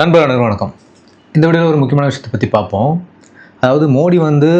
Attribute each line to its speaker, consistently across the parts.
Speaker 1: நண்பர்கள் வணக்கம். இந்த வீடியோவில் ஒரு முக்கியமான விஷயத்தை பற்றி பார்ப்போம். அதாவது மோடி வந்து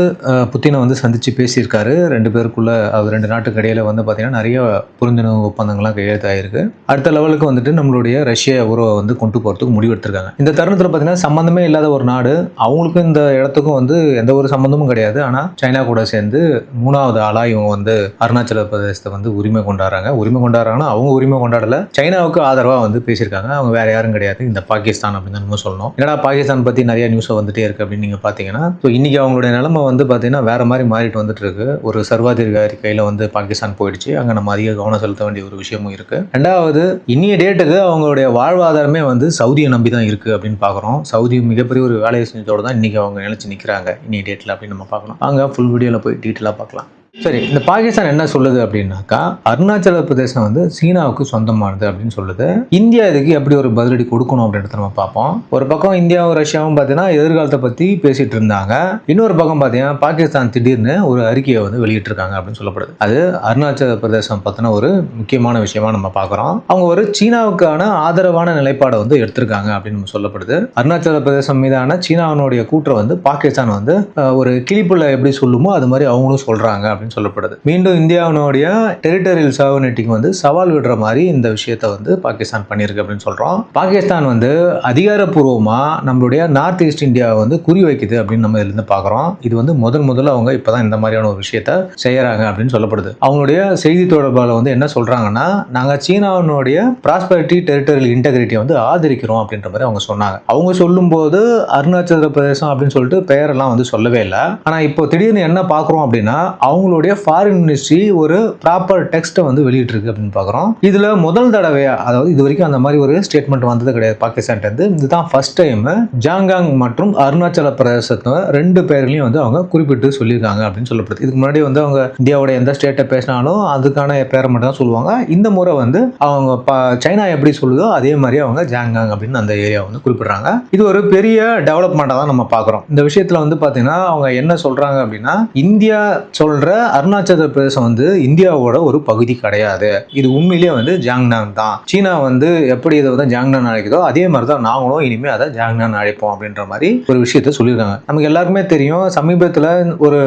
Speaker 1: புத்தினை வந்து சந்தித்து பேசியிருக்காரு. ரெண்டு பேருக்குள்ளே அது ரெண்டு நாட்டுக்கு இடையில் வந்து பார்த்திங்கன்னா நிறைய புரிந்துணர்வு ஒப்பந்தங்கள்லாம் கையெழுத்தாயிருக்கு. அடுத்த லெவலுக்கு வந்துட்டு நம்மளுடைய ரஷ்ய உறவை வந்து கொண்டு போகிறதுக்கு முடிவெடுத்திருக்காங்க இந்த தருணத்தில் பார்த்திங்கன்னா சம்மந்தமே இல்லாத ஒரு நாடு. அவங்களுக்கும் இந்த இடத்துக்கும் வந்து எந்த ஒரு சம்மந்தமும் கிடையாது. ஆனால் சைனா கூட சேர்ந்து மூணாவது ஆளாக இவங்க வந்து அருணாச்சல பிரதேசத்தை வந்து உரிமை கொண்டாடுறாங்க. உரிமை கொண்டாடுறாங்கன்னா அவங்க உரிமை கொண்டாடல. சைனாவுக்கு ஆதரவாக வந்து பேசியிருக்காங்க. அவங்க வேறு யாரும் கிடையாது. இந்த பாகிஸ்தான் அப்படின்னு நம்ம சொல்லணும். ஏன்னா பாகிஸ்தான் பற்றி நிறைய நியூஸை வந்துட்டே இருக்குது அப்படின்னு நீங்கள் பார்த்தீங்கன்னா ஸோ இன்றைக்கி அவங்களுடைய நிலமை வந்து பார்த்திங்கன்னா வேற மாதிரி மாறிட்டு வந்துட்டுருக்கு. ஒரு சர்வாதிகாரி கையில் வந்து பாகிஸ்தான் போயிடுச்சு. அங்கே நம்ம அதிக கவனம் செலுத்த வேண்டிய ஒரு விஷயமும் இருக்குது ரெண்டாவது இன்னிய டேட்டுக்கு அவங்களுடைய வாழ்வாதாரமே வந்து சவுதியை நம்பி தான் இருக்குது அப்படின்னு பார்க்குறோம் சவுதி மிகப்பெரிய ஒரு வேலையை செஞ்சதோட தான் இன்றைக்கி அவங்க நினச்சி நிற்கிறாங்க இன்னைய டேட்டில் அப்படின்னு நம்ம பார்க்கலாம் அங்கே ஃபுல் வீடியோவில் போய் டீட்டெயிலாக பார்க்கலாம் சரி இந்த பாகிஸ்தான் என்ன சொல்லுது அப்படின்னாக்கா அருணாச்சல பிரதேசம் வந்து சீனாவுக்கு சொந்தமானது அப்படின்னு சொல்லுது. இந்தியா இதுக்கு எப்படி ஒரு பதிலடி கொடுக்கணும் அப்படின்றத நம்ம பார்ப்போம். ஒரு பக்கம் இந்தியாவும் ரஷ்யாவும் பார்த்தீங்கன்னா எதிர்காலத்தை பற்றி பேசிட்டு இருந்தாங்க. இன்னொரு பக்கம் பார்த்தீங்கன்னா பாகிஸ்தான் திடீர்னு ஒரு அறிக்கையை வந்து வெளியிட்டிருக்காங்க அப்படின்னு சொல்லப்படுது. அது அருணாச்சல பிரதேசம் பற்றின ஒரு முக்கியமான விஷயமா நம்ம பார்க்குறோம். அவங்க ஒரு சீனாவுக்கான ஆதரவான நிலைப்பாடை வந்து எடுத்திருக்காங்க அப்படின்னு நம்ம சொல்லப்படுது. அருணாச்சல பிரதேசம் மீதான சீனாவினுடைய கூற்றை வந்து பாகிஸ்தான் வந்து ஒரு கிளிப்புள்ள எப்படி சொல்லுமோ அது மாதிரி அவங்களும் சொல்றாங்க அப்படின்னு சொல்லப்படுது. மீண்டும் இந்தியாவினுடைய டெரிட்டரியல் சாவனிட்டிக்கு வந்து சவால் விடுற மாதிரி இந்த விஷயத்த வந்து பாகிஸ்தான் பண்ணியிருக்கு அப்படின்னு சொல்றோம். பாகிஸ்தான் வந்து அதிகாரப்பூர்வமா நம்மளுடைய நார்த் ஈஸ்ட் இந்தியாவை வந்து குறி வைக்குது அப்படின்னு நம்ம இதுலேருந்து பார்க்குறோம் இது வந்து முதன் முதல்ல அவங்க இப்பதான் இந்த மாதிரியான ஒரு விஷயத்த செய்கிறாங்க அப்படின்னு சொல்லப்படுது. அவங்களுடைய செய்தி தொடர்பாளர் வந்து என்ன சொல்றாங்கன்னா நாங்கள் சீனாவினுடைய ப்ராஸ்பரிட்டி டெரிட்டரியல் இன்டெகிரிட்டியை வந்து ஆதரிக்கிறோம் அப்படின்ற மாதிரி அவங்க சொன்னாங்க. அவங்க சொல்லும்போது அருணாச்சல பிரதேசம் அப்படின்னு சொல்லிட்டு பெயரெல்லாம் வந்து சொல்லவே இல்லை. ஆனால் இப்போ திடீர்னு என்ன பார்க்குறோம் அப்படின்னா அவங்க அவங்களுடைய ஃபாரின் மினிஸ்ட்ரி ஒரு ப்ராப்பர் டெக்ஸ்ட்டை வந்து வெளியிட்டிருக்கு அப்படின்னு பார்க்குறோம். இதில் முதல் தடவையா அதாவது இது வரைக்கும் அந்த மாதிரி ஒரு ஸ்டேட்மெண்ட் வந்தது கிடையாது பாகிஸ்தான்ட்டு இதுதான் ஃபர்ஸ்ட் டைம் ஜாங்காங் மற்றும் அருணாச்சல பிரதேசத்தை ரெண்டு பேர்லையும் வந்து அவங்க குறிப்பிட்டு சொல்லியிருக்காங்க அப்படின்னு சொல்லப்படுது. இதுக்கு முன்னாடி வந்து அவங்க இந்தியாவோட எந்த ஸ்டேட்டை பேசினாலும் அதுக்கான பேரை மட்டும் தான் சொல்லுவாங்க. இந்த முறை வந்து அவங்க ப- சைனா எப்படி சொல்லுதோ அதே மாதிரி அவங்க ஜாங்காங் அப்படின்னு அந்த ஏரியா வந்து குறிப்பிடுறாங்க. இது ஒரு பெரிய டெவலப்மெண்ட்டாக தான் நம்ம பார்க்குறோம். இந்த விஷயத்தில் வந்து பார்த்தீங்கன்னா அவங்க என்ன சொல்கிறாங்க அப்படின்னா இந்தியா சொல்கிற அருணாச்சல பிரதேசம் வந்து இந்தியாவோட ஒரு பகுதி கிடையாது. இது உண்மையிலேயே வந்து ஜாங்னான் தான். சீனா வந்து எப்படி இதை வந்து ஜாங்னான் அழைக்குதோ அதே மாதிரி தான் நாங்களும் இனிமேல் அதை ஜாங்னான் அழைப்போம் அப்படின்ற மாதிரி ஒரு விஷயத்த சொல்லியிருக்காங்க. நமக்கு எல்லாருக்குமே தெரியும் சமீபத்தில் ஒரு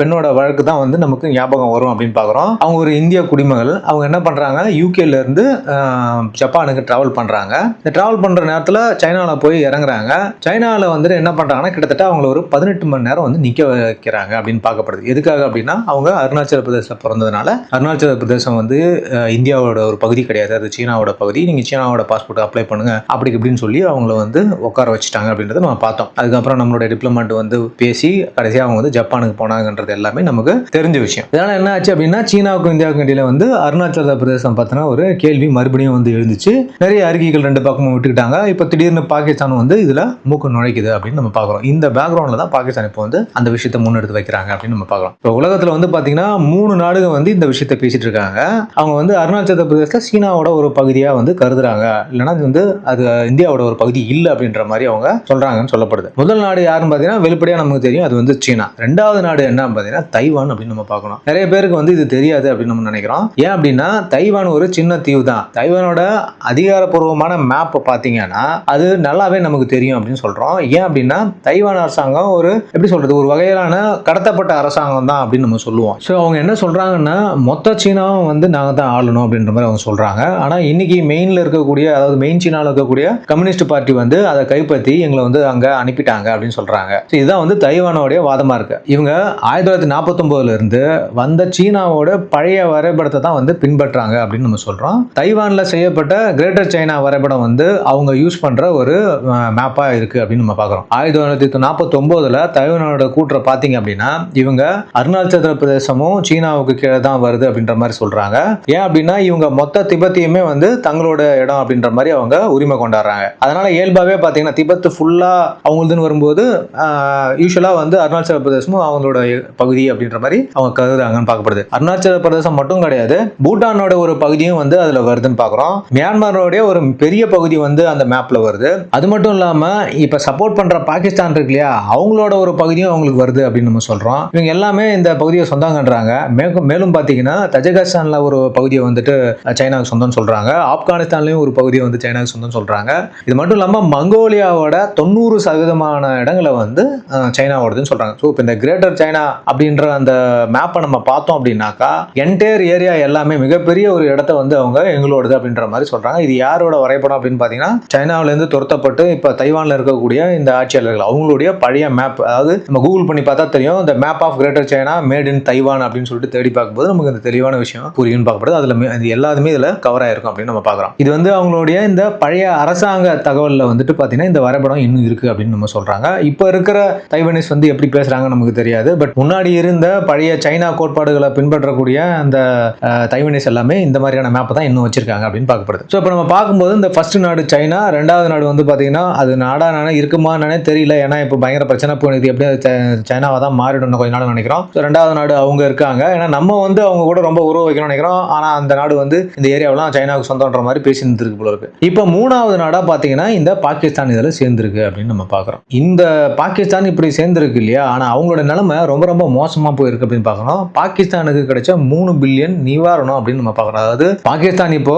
Speaker 1: பெண்ணோட வழக்கு தான் வந்து நமக்கு ஞாபகம் வரும் அப்படின்னு பார்க்குறோம் அவங்க ஒரு இந்திய குடிமகள். அவங்க என்ன பண்ணுறாங்க யூகேலேருந்து ஜப்பானுக்கு ட்ராவல் பண்ணுறாங்க இந்த ட்ராவல் பண்ணுற நேரத்தில் சைனாவில் போய் இறங்குறாங்க. சைனாவில் வந்துட்டு என்ன பண்ணுறாங்கன்னா கிட்டத்தட்ட அவங்கள ஒரு பதினெட்டு மணி நேரம் வந்து நிற்க வைக்கிறாங்க அப்படின்னு பார்க்கப்படுது. எதுக்காக அப்படின்னு அவங்க அருணாச்சல பிரதேசத்தில் பிறந்ததுனால அருணாச்சல பிரதேசம் வந்து இந்தியாவோட ஒரு பகுதி கிடையாது. அது சீனாவோட பகுதி. நீங்கள் சீனாவோட பாஸ்போர்ட் அப்ளை பண்ணுங்க. அப்படி இப்படின்னு சொல்லி அவங்கள வந்து உட்கார வச்சுட்டாங்க அப்படின்றத நம்ம பார்த்தோம். அதுக்கப்புறம் நம்மளோட டிப்ளமெண்ட் வந்து பேசி கடைசியாக அவங்க வந்து ஜப்பானுக்கு போனாங்கன்றது எல்லாமே நமக்கு தெரிஞ்ச விஷயம். இதனால் என்ன ஆச்சு அப்படின்னா சீனாவுக்கும் இந்தியாவுக்கும் இடையில வந்து அருணாச்சல பிரதேசம் பார்த்தோன்னா ஒரு கேள்வி மறுபடியும் வந்து எழுந்துச்சு. நிறைய அறிக்கைகள் ரெண்டு பக்கமும் விட்டுக்கிட்டாங்க. இப்போ திடீர்னு பாகிஸ்தான் வந்து இதில் மூக்கு நுழைக்குது அப்படின்னு நம்ம பார்க்குறோம். இந்த பேக்ரவுண்டில் தான் பாகிஸ்தான் இப்போ வந்து அந்த விஷயத்தை முன்னெடுத்து வைக்கிறாங்க அப்படின்னு நம்ம பார்க்குறோம். இப்போ உலகத்தில் வந்து பார்த்தீங்கன்னா மூணு நாடுகள் வந்து இந்த விஷயத்தை பேசிட்டு இருக்காங்க. அவங்க வந்து அருணாச்சல பிரதேசத்தில் சீனாவோட ஒரு பகுதியாக வந்து கருதுறாங்க. இல்லைன்னா அது வந்து அது இந்தியாவோட ஒரு பகுதி இல்லை அப்படின்ற மாதிரி அவங்க சொல்கிறாங்கன்னு சொல்லப்படுது. முதல் நாடு யாருன்னு பார்த்தீங்கன்னா வெளிப்படையாக நமக்கு தெரியும். அது வந்து சீனா. ரெண்டாவது நாடு என்ன பார்த்தீங்கன்னா தைவான் அப்படின்னு நம்ம பார்க்கணும். நிறைய பேருக்கு வந்து இது தெரியாது அப்படின்னு நம்ம நினைக்கிறோம். ஏன் அப்படின்னா தைவான் ஒரு சின்ன தீவு தான். தைவானோட அதிகாரப்பூர்வமான மேப் பார்த்தீங்கன்னா அது நல்லாவே நமக்கு தெரியும் அப்படின்னு சொல்கிறோம் ஏன் அப்படின்னா தைவான் அரசாங்கம் ஒரு எப்படி சொல்கிறது ஒரு வகையிலான கடத்தப்பட்ட அரசாங்கம் தான் அப்படின்னு நம்ம சொல்லுவோம். ஸோ அவங்க என்ன சொல்றாங்கன்னா மொத்த சீனாவும் வந்து நாங்கள் தான் ஆளணும் அப்படின்ற மாதிரி அவங்க சொல்றாங்க. ஆனால் இன்னைக்கு மெயின்ல இருக்கக்கூடிய அதாவது மெயின் சீனாவில் இருக்கக்கூடிய கம்யூனிஸ்ட் பார்ட்டி வந்து அதை கைப்பற்றி எங்களை வந்து அங்க அனுப்பிட்டாங்க அப்படின்னு சொல்றாங்க. ஸோ இதுதான் வந்து தைவானோடைய வாதமா இருக்கு. இவங்க ஆயிரத்தி தொள்ளாயிரத்தி நாற்பத்தொம்போதுலேருந்து வந்த சீனாவோட பழைய வரைபடத்தை தான் வந்து பின்பற்றாங்க அப்படின்னு நம்ம சொல்றோம். தைவானில் செய்யப்பட்ட கிரேட்டர் சைனா வரைபடம் வந்து அவங்க யூஸ் பண்ணுற ஒரு மேப்பா இருக்கு அப்படின்னு நம்ம பார்க்குறோம். ஆயிரத்தி தொள்ளாயிரத்தி நாற்பத்தொம்போதில் தைவானோட கூட்டுற பார்த்தீங்க அப்படின்னா இவங்க அருணாச்சல பிரதேசமும் சீனாவுக்கு கீழே தான் வருது அப்படின்ற மாதிரி சொல்றாங்க. ஏன் அப்படின்னா இவங்க மொத்த திபெத்தையுமே வந்து தங்களோட இடம் அப்படின்ற மாதிரி அவங்க உரிமை கொண்டாடுறாங்க. அதனால இயல்பாவே பார்த்தீங்கன்னா திபத்து ஃபுல்லா அவங்களுதுன்னு வரும்போது யூஸ்வலா வந்து அருணாச்சல பிரதேசமும் அவங்களோட பகுதி அப்படின்ற மாதிரி அவங்க கருதுறாங்கன்னு பார்க்கப்படுது. அருணாச்சல பிரதேசம் மட்டும் கிடையாது பூட்டானோட ஒரு பகுதியும் வந்து அதுல வருதுன்னு பார்க்குறோம் மியான்மரோடைய ஒரு பெரிய பகுதி வந்து அந்த மேப்ல வருது. அது மட்டும் இல்லாம இப்ப சப்போர்ட் பண்ற பாகிஸ்தான் இருக்கு இல்லையா அவங்களோட ஒரு பகுதியும் அவங்களுக்கு வருது அப்படின்னு நம்ம சொல்றோம். இவங்க எல்லாமே இந்த பகுதியை சொந்தங்கன்றாங்க. மேலும் மேலும் பார்த்தீங்கன்னா தஜகஸ்தானில் ஒரு பகுதியை வந்துட்டு சைனாவுக்கு சொந்தம்னு சொல்கிறாங்க ஆப்கானிஸ்தான்லேயும் ஒரு பகுதியை வந்து சைனாவுக்கு சொந்தம்னு சொல்கிறாங்க இது மட்டும் இல்லாமல் மங்கோலியாவோட தொண்ணூறு சதவீதமான இடங்களை வந்து சைனாவோடதுன்னு சொல்கிறாங்க ஸோ இப்போ இந்த கிரேட்டர் சைனா அப்படின்ற அந்த மேப்பை நம்ம பார்த்தோம் அப்படின்னாக்கா என்டையர் ஏரியா எல்லாமே மிகப்பெரிய ஒரு இடத்த வந்து அவங்க எங்களோடது அப்படின்ற மாதிரி சொல்கிறாங்க இது யாரோட வரைபடம் அப்படின்னு பார்த்தீங்கன்னா சைனாவிலேருந்து துரத்தப்பட்டு இப்போ தைவானில் இருக்கக்கூடிய இந்த ஆட்சியாளர்கள். அவங்களுடைய பழைய மேப் அதாவது நம்ம கூகுள் பண்ணி பார்த்தா தெரியும் இந்த map of greater China made in Taiwan அப்படின்னு சொல்லிட்டு தேடி பார்க்கும்போது நமக்கு இந்த தெளிவான விஷயம் புரியும்னு பார்க்கப்படுது. அதில் இது எல்லாத்துமே இதில் கவர் ஆயிருக்கும் அப்படின்னு நம்ம பார்க்குறோம். இது வந்து அவங்களுடைய இந்த பழைய அரசாங்க தகவலில் வந்துட்டு பார்த்தீங்கன்னா இந்த வரைபடம் இன்னும் இருக்குது அப்படின்னு நம்ம சொல்கிறாங்க இப்போ இருக்கிற தைவனீஸ் வந்து எப்படி பேசுகிறாங்க நமக்கு தெரியாது. பட் முன்னாடி இருந்த பழைய சைனா கோட்பாடுகளை பின்பற்றக்கூடிய அந்த தைவனிஸ் தைவனீஸ் எல்லாமே இந்த மாதிரியான மேப்பை தான் இன்னும் வச்சிருக்காங்க அப்படின்னு பார்க்கப்படுது. ஸோ இப்போ நம்ம பார்க்கும்போது இந்த ஃபர்ஸ்ட் நாடு சைனா ரெண்டாவது நாடு வந்து பார்த்தீங்கன்னா அது நாடா நானே இருக்குமான்னு தெரியல. ஏன்னா இப்போ பயங்கர பிரச்சனை போனது எப்படி சைனாவாக தான் மாறிடும் கொஞ்ச நாள் நினைக்கிறோம். ஸோ ரெண்டாவது நாடு அவங்க இருக்காங்க. ஏன்னா நம்ம வந்து அவங்க கூட ரொம்ப உறவு வைக்கணும்னு நினைக்கிறோம். ஆனால் அந்த நாடு வந்து இந்த ஏரியாவெல்லாம் சைனாவுக்கு சொந்தன்ற மாதிரி பேசி இருந்திருக்கு போல இருக்கு. இப்போ மூணாவது நாடா பார்த்தீங்கன்னா இந்த பாகிஸ்தான் இதில் சேர்ந்திருக்கு அப்படின்னு நம்ம பார்க்குறோம் இந்த பாகிஸ்தான் இப்படி சேர்ந்திருக்கு இல்லையா? ஆனால் அவங்களோட நிலைமை ரொம்ப ரொம்ப மோசமாக போயிருக்கு அப்படின்னு பார்க்குறோம் பாகிஸ்தானுக்கு கிடைச்ச மூணு பில்லியன் நிவாரணம் அப்படின்னு நம்ம பார்க்குறோம் அதாவது பாகிஸ்தான் இப்போ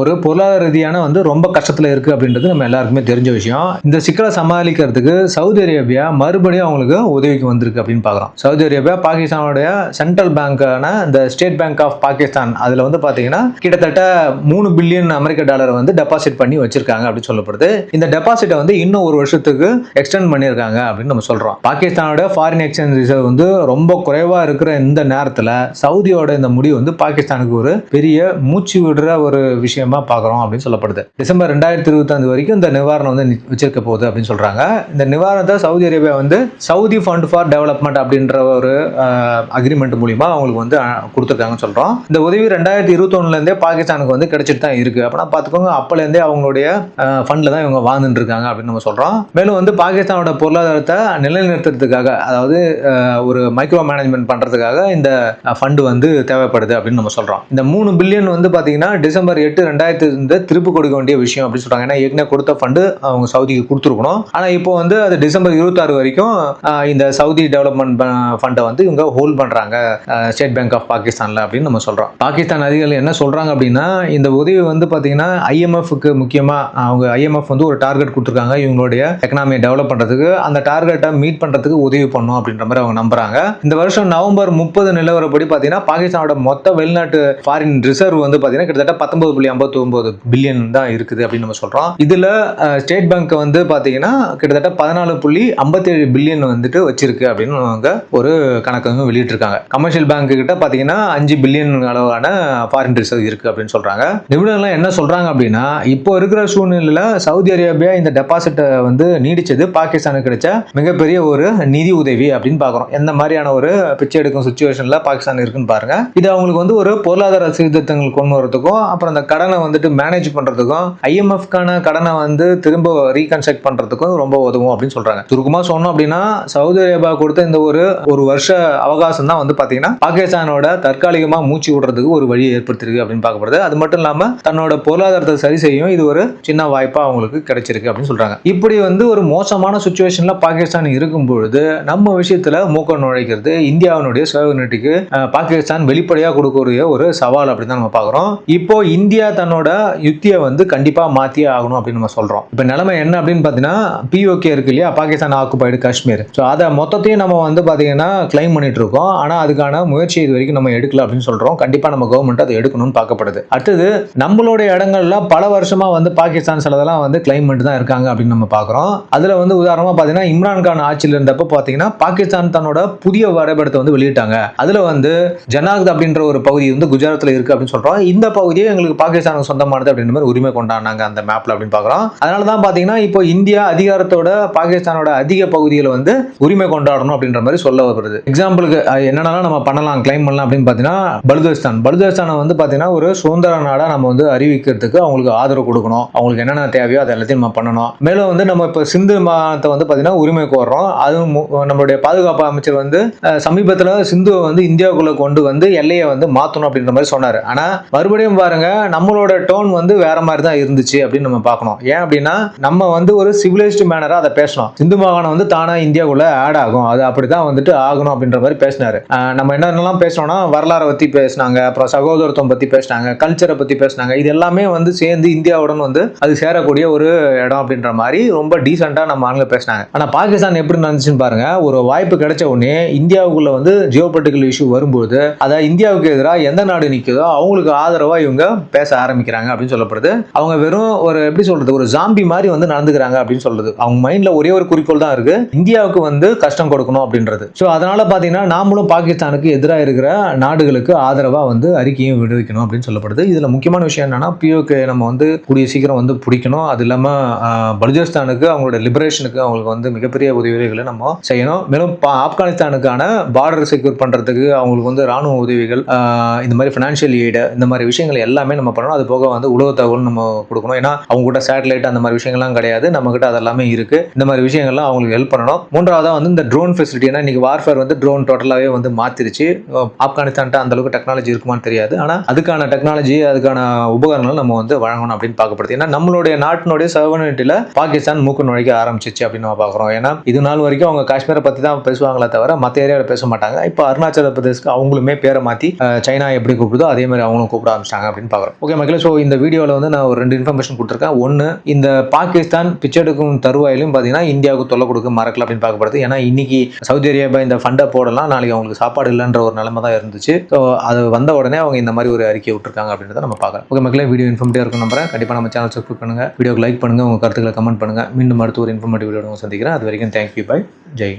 Speaker 1: ஒரு பொருளாதார ரீதியான வந்து ரொம்ப கஷ்டத்தில் இருக்கு அப்படின்றது நம்ம எல்லாருக்குமே தெரிஞ்ச விஷயம். இந்த சிக்கலை சமாளிக்கிறதுக்கு சவுதி அரேபியா மறுபடியும் அவங்களுக்கு உதவிக்கு வந்திருக்கு அப்படின்னு பார்க்குறோம் சவுதி அரேபியா பாகிஸ்தான் பாகிஸ்தானுடைய சென்ட்ரல் பேங்கான இந்த ஸ்டேட் பேங்க் ஆஃப் பாகிஸ்தான் அதில் வந்து பார்த்தீங்கன்னா கிட்டத்தட்ட மூணு பில்லியன் அமெரிக்க டாலரை வந்து டெபாசிட் பண்ணி வச்சிருக்காங்க அப்படின்னு சொல்லப்படுது. இந்த டெபாசிட்டை வந்து இன்னும் ஒரு வருஷத்துக்கு எக்ஸ்டெண்ட் பண்ணியிருக்காங்க அப்படின்னு நம்ம சொல்கிறோம் பாகிஸ்தானோட ஃபாரின் எக்ஸ்சேஞ்ச் ரிசர்வ் வந்து ரொம்ப குறைவாக இருக்கிற இந்த நேரத்தில் சவுதியோட இந்த முடிவு வந்து பாகிஸ்தானுக்கு ஒரு பெரிய மூச்சு விடுற ஒரு விஷயமா பார்க்குறோம் அப்படின்னு சொல்லப்படுது. டிசம்பர் ரெண்டாயிரத்தி இருபத்தஞ்சு வரைக்கும் இந்த நிவாரணம் வந்து வச்சிருக்க போகுது அப்படின்னு சொல்கிறாங்க இந்த நிவாரணத்தை சவுதி அரேபியா வந்து சவுதி ஃபண்ட் ஃபார் டெவலப்மெண்ட் அப்படின்ற ஒரு அக்ரிமெண்ட் மூலிமா அவங்களுக்கு வந்து கொடுத்துருக்காங்கன்னு சொல்கிறோம் இந்த உதவி ரெண்டாயிரத்தி இருபத்தொன்னுலேருந்தே பாகிஸ்தானுக்கு வந்து கிடைச்சிட்டு தான் இருக்குது அப்படின்னா பார்த்துக்கோங்க அப்போலேருந்தே அவங்களுடைய ஃபண்டில் தான் இவங்க வாழ்ந்துட்டு இருக்காங்க அப்படின்னு நம்ம சொல்கிறோம் மேலும் வந்து பாகிஸ்தானோட பொருளாதாரத்தை நிலைநிறுத்துறதுக்காக அதாவது ஒரு மைக்ரோ மேனேஜ்மெண்ட் பண்ணுறதுக்காக இந்த ஃபண்டு வந்து தேவைப்படுது அப்படின்னு நம்ம சொல்கிறோம் இந்த மூணு பில்லியன் வந்து பார்த்தீங்கன்னா டிசம்பர் எட்டு ரெண்டாயிரத்தி இருந்து திருப்பி கொடுக்க வேண்டிய விஷயம் அப்படின்னு சொல்கிறாங்க ஏன்னா ஏற்கனவே கொடுத்த ஃபண்டு அவங்க சவுதிக்கு கொடுத்துருக்கணும். ஆனால் இப்போ வந்து அது டிசம்பர் இருபத்தாறு வரைக்கும் இந்த சவுதி டெவலப்மெண்ட் ஃபண்டை வந்து இவங்க ஹோல்ட் பண்ணுறாங்க ஸ்டேட் பேங்க் ஆஃப் பாகிஸ்தானில் அப்படின்னு நம்ம சொல்கிறோம் பாகிஸ்தான் அதிகாரிகள் என்ன சொல்கிறாங்க அப்படின்னா இந்த உதவி வந்து பார்த்தீங்கன்னா ஐஎம்எஃப்க்கு முக்கியமாக அவங்க ஐஎம்எஃப் வந்து ஒரு டார்கெட் கொடுத்துருக்காங்க. இவங்களுடைய எக்கனாமியை டெவலப் பண்ணுறதுக்கு அந்த டார்கெட்டை மீட் பண்ணுறதுக்கு உதவி பண்ணும் அப்படின்ற மாதிரி அவங்க நம்புறாங்க. இந்த வருஷம் நவம்பர் முப்பது நிலவரப்படி பார்த்தீங்கன்னா பாகிஸ்தானோட மொத்த வெளிநாட்டு ஃபாரின் ரிசர்வ் வந்து பார்த்தீங்கன்னா கிட்டத்தட்ட பத்தொன்பது புள்ளி ஐம்பத்தி ஒன்பது பில்லியன் தான் இருக்குது அப்படின்னு நம்ம சொல்கிறோம் இதில் ஸ்டேட் பேங்க் வந்து பார்த்தீங்கன்னா கிட்டத்தட்ட பதினாலு புள்ளி ஐம்பத்தேழு பில்லியன் வந்துட்டு வச்சிருக்கு அப்படின்னு அவங்க ஒரு கணக்கு வந்து வெளியிட்டிருக்காங்க. கமர்ஷியல் பேங்க் கிட்ட பார்த்தீங்கன்னா அஞ்சு பில்லியன் அளவான ஃபாரின் ரிசர்வ் இருக்கு அப்படின்னு சொல்கிறாங்க நிபுணர்லாம் என்ன சொல்கிறாங்க அப்படின்னா இப்போ இருக்கிற சூழ்நிலையில் சவுதி அரேபியா இந்த டெபாசிட்டை வந்து நீடிச்சது பாகிஸ்தானுக்கு கிடைச்ச மிகப்பெரிய ஒரு நிதி உதவி அப்படின்னு பார்க்குறோம் எந்த மாதிரியான ஒரு பிச்சை எடுக்கும் சுச்சுவேஷனில் பாகிஸ்தான் இருக்குன்னு பாருங்க. இது அவங்களுக்கு வந்து ஒரு பொருளாதார சீர்திருத்தங்கள் கொண்டு வரதுக்கும் அப்புறம் அந்த கடனை வந்துட்டு மேனேஜ் பண்ணுறதுக்கும் ஐஎம்எஃப்கான கடனை வந்து திரும்ப ரீகன்ஸ்ட்ரக்ட் பண்ணுறதுக்கும் ரொம்ப உதவும் அப்படின்னு சொல்கிறாங்க சுருக்கமாக சொன்னோம் அப்படின்னா சவுதி அரேபியா கொடுத்த இந்த ஒரு ஒரு வருஷ அவகாசம் தான் வந்து பாத்தீங்கன்னா பாகிஸ்தானோட தற்காலிகமா மூச்சு விடுறதுக்கு ஒரு வழியை ஏற்படுத்திருக்கு அப்படின்னு பார்க்கப்படுது அது மட்டும் இல்லாம தன்னோட பொருளாதாரத்தை சரி செய்யும். இது ஒரு சின்ன வாய்ப்பா அவங்களுக்கு கிடைச்சிருக்கு அப்படின்னு சொல்றாங்க. இப்படி வந்து ஒரு மோசமான சுச்சுவேஷன்ல பாகிஸ்தான் இருக்கும் பொழுது நம்ம விஷயத்துல மூக்க நுழைக்கிறது இந்தியாவினுடைய சுயநிதிக்கு பாகிஸ்தான் வெளிப்படையா கொடுக்கக்கூடிய ஒரு சவால் அப்படின்னு தான் நம்ம பார்க்குறோம். இப்போ இந்தியா தன்னோட யுத்தியை வந்து கண்டிப்பா மாத்தியே ஆகணும் அப்படின்னு நம்ம சொல்றோம். இப்போ நிலைமை என்ன அப்படின்னு பார்த்தீங்கன்னா பிஓகே இருக்கு இல்லையா? பாகிஸ்தான் ஆக்குபைடு காஷ்மீர். ஸோ அதை மொத்தத்தையும் நம்ம வந்து பார்த்தீங்கன்னா கிளைம் பண்ணிட்டு இருக்கோம் ஆனால் அதுக்கான முயற்சி இது வரைக்கும் நம்ம எடுக்கல அப்படின்னு சொல்றோம். கண்டிப்பா நம்ம கவர்மெண்ட் அதை எடுக்கணும்னு பார்க்கப்படுது. அடுத்தது நம்மளுடைய இடங்கள்ல பல வருஷமா வந்து பாகிஸ்தான் சிலதெல்லாம் வந்து கிளைம் பண்ணிட்டு தான் இருக்காங்க அப்படின்னு நம்ம பார்க்குறோம். அதுல வந்து உதாரணமா பார்த்தீங்கன்னா இம்ரான் கான் ஆட்சியில் இருந்தப்போ பார்த்தீங்கன்னா பாகிஸ்தான் தன்னோட புதிய வரைபடத்தை வந்து வெளியிட்டாங்க. அதுல வந்து ஜனாகத் அப்படின்ற ஒரு பகுதி வந்து குஜராத்தில் இருக்கு அப்படின்னு சொல்றோம். இந்த பகுதியை எங்களுக்கு பாகிஸ்தானுக்கு சொந்தமானது அப்படின்ற மாதிரி உரிமை கொண்டாடினாங்க அந்த மேப்ல அப்படின்னு பார்க்குறோம். அதனால தான் பார்த்தீங்கன்னா இப்போ இந்தியா அதிகாரத்தோட பாகிஸ்தானோட அதிக பகுதியில் வந்து உரிமை கொண்டாடணும் அப்படின்ற மாதிரி சொல்ல வருது எக்ஸாம்பிள் அஹ், என்னென்னலாம் நம்ம பண்ணலாம் கிளைம் பண்ணலாம் அப்படின்னு பார்த்தீங்கன்னா பலுதஸ்தான். பலுதஸ்தானை வந்து பார்த்தீங்கன்னா ஒரு சுதந்திர நாடாக நம்ம வந்து அறிவிக்கிறதுக்கு அவங்களுக்கு ஆதரவு கொடுக்கணும். அவங்களுக்கு என்னென்ன தேவையோ அதை எல்லாத்தையும் நம்ம பண்ணணும். மேலும் வந்து நம்ம இப்போ சிந்து மாகாணத்தை வந்து பார்த்தீங்கன்னா உரிமை கோர்றோம் அதுவும் நம்மளுடைய பாதுகாப்பு அமைச்சர் வந்து சமீபத்தில் சிந்துவை வந்து இந்தியாவுக்குள்ளே கொண்டு வந்து எல்லையை வந்து மாற்றணும் அப்படின்ற மாதிரி சொன்னார். ஆனால் மறுபடியும் பாருங்க நம்மளோட டோன் வந்து வேற மாதிரி தான் இருந்துச்சு அப்படின்னு நம்ம பார்க்கணும். ஏன் அப்படின்னா நம்ம வந்து ஒரு சிவிலைஸ்டு மேனராக அதை பேசணும். சிந்து மாகாணம் வந்து தானாக இந்தியாவுக்குள்ளே ஆட் ஆகும். அது அப்படி தான் வந்துட்டு ஆகணும் அப்படின்ற மாதிரி பேசினாரு. நம்ம என்னென்னலாம் பேசணும்னா வரலாறை பற்றி பேசினாங்க அப்புறம் சகோதரத்துவம் பற்றி பேசினாங்க கல்ச்சரை பற்றி பேசினாங்க. இது எல்லாமே வந்து சேர்ந்து இந்தியாவுடன் வந்து அது சேரக்கூடிய ஒரு இடம் அப்படின்ற மாதிரி ரொம்ப டீசெண்டாக நம்ம ஆளுங்க பேசினாங்க. ஆனால் பாகிஸ்தான் எப்படி நடந்துச்சுன்னு பாருங்க. ஒரு வாய்ப்பு கிடைச்ச உடனே இந்தியாவுக்குள்ள வந்து ஜியோ பொலிட்டிக்கல் இஷ்யூ வரும்போது அதாவது இந்தியாவுக்கு எதிராக எந்த நாடு நிற்குதோ அவங்களுக்கு ஆதரவாக இவங்க பேச ஆரம்பிக்கிறாங்க அப்படின்னு சொல்லப்படுது. அவங்க வெறும் ஒரு எப்படி சொல்றது ஒரு ஜாம்பி மாதிரி வந்து நடந்துக்கிறாங்க அப்படின்னு சொல்றது. அவங்க மைண்ட்ல ஒரே ஒரு குறிக்கோள் தான் இருக்கு. இந்தியாவுக்கு வந்து கஷ்டம் கொடுக்கணும் அப்படின்றது. ஸோ அதனால ஏன்னா நாமளும் பாகிஸ்தானுக்கு எதிராக இருக்கிற நாடுகளுக்கு ஆதரவாக வந்து அறிக்கையும் விடுவிக்கணும் அப்படின்னு சொல்லப்படுது. இதில் முக்கியமான விஷயம் என்னன்னா பிஓக்கு நம்ம வந்து கூடிய சீக்கிரம் வந்து பிடிக்கணும். அது இல்லாமல் பலுஜிஸ்தானுக்கு அவங்களோட லிபரேஷனுக்கு அவங்களுக்கு வந்து மிகப்பெரிய உதவிகளை நம்ம செய்யணும். மேலும் பா- ஆப்கானிஸ்தானுக்கான பார்டர் செக்யூர் பண்ணுறதுக்கு அவங்களுக்கு வந்து ராணுவ உதவிகள் இந்த மாதிரி ஃபினான்ஷியல் எய்டு இந்த மாதிரி விஷயங்கள் எல்லாமே நம்ம பண்ணணும். அது போக வந்து உலக தகவல் நம்ம கொடுக்கணும். ஏன்னா அவங்க கூட சேட்டலைட் அந்த மாதிரி விஷயங்கள்லாம் கிடையாது. நம்ம கிட்ட அதெல்லாமே இருக்கு. இந்த மாதிரி விஷயங்கள்லாம் அவங்களுக்கு ஹெல்ப் பண்ணணும். மூன்றாவதாக வந்து இந்த ட்ரோன் ஃபெசிலிட்டி ஏன்னா இன்னைக்கு வார்ஃபேர் வந்து ட்ரோன் டோட்டலாகவே வந்து மாத்திருச்சு. ஆப்கானிஸ்தான்ட்ட அந்த அளவுக்கு டெக்னாலஜி இருக்குமான்னு தெரியாது. ஆனால் அதுக்கான டெக்னாலஜி அதுக்கான உபகரணங்கள் நம்ம வந்து வழங்கணும் அப்படின்னு பார்க்கப்படுது. ஏன்னா நம்மளுடைய நாட்டினுடைய சர்வனிட்டியில் பாகிஸ்தான் மூக்கு நுழைக்க ஆரம்பிச்சிச்சு அப்படின்னு நம்ம பார்க்குறோம். ஏன்னா இது நாள் வரைக்கும் அவங்க காஷ்மீரை பற்றி தான் பேசுவாங்களே தவிர மற்ற ஏரியாவில் பேச மாட்டாங்க. இப்போ அருணாச்சல பிரதேஷ்க்கு அவங்களுமே பேரை மாற்றி சைனா எப்படி கூப்பிடுதோ அதே மாதிரி அவங்களும் கூப்பிட ஆரம்பிச்சிட்டாங்க அப்படின்னு பார்க்குறோம். ஓகே மக்களே ஸோ இந்த வீடியோவில் வந்து நான் ஒரு ரெண்டு இன்ஃபர்மேஷன் கொடுத்துருக்கேன். ஒன்று இந்த பாகிஸ்தான் பிச்செடுக்கும் தருவாயிலும் பார்த்தீங்கன்னா இந்தியாவுக்கு தொல்லை கொடுக்க மறக்கல அப்படின்னு பார்க்கப்படுது. ஏன்னா இன்னைக்கு சவுதி அரேபியா இந்த ஃபண்டை போடலாம். நாளைக்கு அவங்களுக்கு சாப்பாடு இல்லைன்ற ஒரு நிலைமை தான் இருந்துச்சு. ஸோ அது வந்த உடனே அவங்க இந்த மாதிரி ஒரு அறிக்கை விட்டுருக்காங்க அப்படின்றத நம்ம பார்க்கலாம். ஓகே மக்களே வீடியோ இன்ஃபார்மேட்டிவ் இருக்கும் நம்புறேன். கண்டிப்பாக நம்ம சேனல் சப்ஸ்கிரைப் பண்ணுங்க. வீடியோக்கு லைக் பண்ணுங்க. உங்க கருத்துக்களை கமெண்ட் பண்ணுங்க. மீண்டும் அடுத்து ஒரு இன்ஃபார்மேட்டிவ் வீடியோ சந்திக்கிறேன். அது வரைக்கும் தேங்க்யூ பை ஜெய்